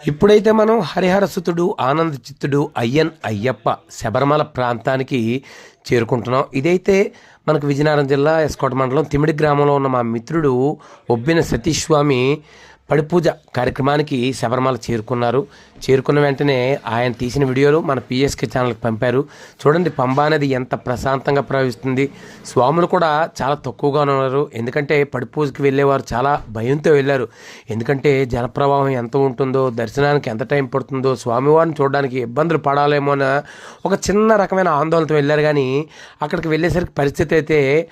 ఇప్పుడైతే మనం హరిహరసుతుడు ఆనంద చిత్తుడు అయ్యన్ అయ్యప్ప శబరిమల ప్రాంతానికి చేరుకుంటున్నాం. ఇదైతే మనకు విజయనగరం జిల్లా ఎస్కోట మండలం తిమిడి గ్రామంలో ఉన్న మా మిత్రుడు ఒబ్బిన సతీష్ స్వామి పడిపూజ కార్యక్రమానికి శబరిమల చేరుకున్నారు. చేరుకున్న వెంటనే ఆయన తీసిన వీడియోలు మన పిఎస్కే ఛానల్కి పంపారు. చూడండి పంబా నది ఎంత ప్రశాంతంగా ప్రవహిస్తుంది. స్వాములు కూడా చాలా తక్కువగా ఉన్నారు. ఎందుకంటే పడిపూజకి వెళ్ళేవారు చాలా భయంతో వెళ్ళారు. ఎందుకంటే జలప్రవాహం ఎంత ఉంటుందో దర్శనానికి ఎంత టైం పడుతుందో స్వామివారిని చూడడానికి ఇబ్బందులు పడాలేమో అన్న ఒక చిన్న రకమైన ఆందోళనతో వెళ్ళారు. కానీ అక్కడికి వెళ్ళేసరికి పరిస్థితి అయితే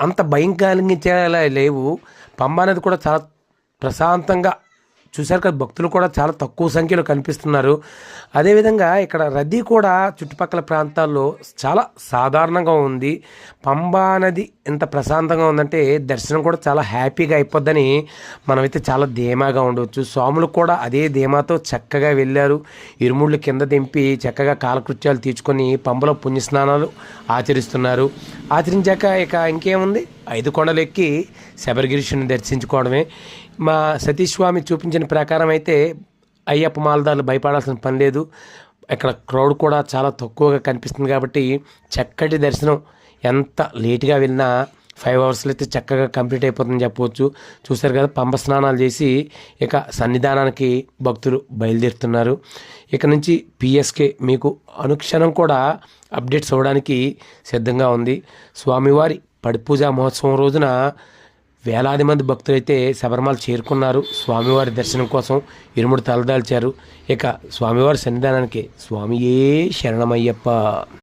అంత భయం కలిగించేలా లేవు. పంబా నది కూడా చాలా ప్రశాంతంగా చూశారు కదా భక్తులు కూడా చాలా తక్కువ సంఖ్యలో కనిపిస్తున్నారు. అదేవిధంగా ఇక్కడ రద్దీ కూడా చుట్టుపక్కల ప్రాంతాల్లో చాలా సాధారణంగా ఉంది. పంబా నది ఎంత ప్రశాంతంగా ఉందంటే దర్శనం కూడా చాలా హ్యాపీగా అయిపోద్దని మనమైతే చాలా ధీమాగా ఉండవచ్చు స్వాములు కూడా అదే ధీమాతో చక్కగా వెళ్ళారు. ఇరుముళ్ళు కింద దింపి చక్కగా కాలకృత్యాలు తీర్చుకొని పంబలో పుణ్యస్నానాలు ఆచరిస్తున్నారు. ఆచరించాక ఇక ఇంకేముంది? ఐదు కొండలెక్కి ఎక్కి దర్శించుకోవడమే. మా సతీష్ స్వామి చూపించిన ప్రకారం అయితే అయ్యప్ప మాలదారులు భయపడాల్సిన పని లేదు. ఇక్కడ క్రౌడ్ కూడా చాలా తక్కువగా కనిపిస్తుంది కాబట్టి చక్కటి దర్శనం. ఎంత లేటుగా వెళ్ళినా ఫైవ్ అవర్స్లో అయితే చక్కగా కంప్లీట్ అయిపోతుందని చెప్పవచ్చు. చూశారు కదా పంప స్నానాలు చేసి ఇక సన్నిధానానికి భక్తులు బయలుదేరుతున్నారు. ఇక నుంచి పిఎస్కే మీకు అనుక్షణం కూడా అప్డేట్స్ అవ్వడానికి సిద్ధంగా ఉంది. స్వామివారి పడిపూజ మహోత్సవం రోజున వేలాది మంది భక్తులైతే శబరిమల చేరుకున్నారు. స్వామివారి దర్శనం కోసం ఇరుముడు తలదాల్చారు. ఇక స్వామివారి సన్నిధానానికి స్వామియే శరణమయ్యప్ప.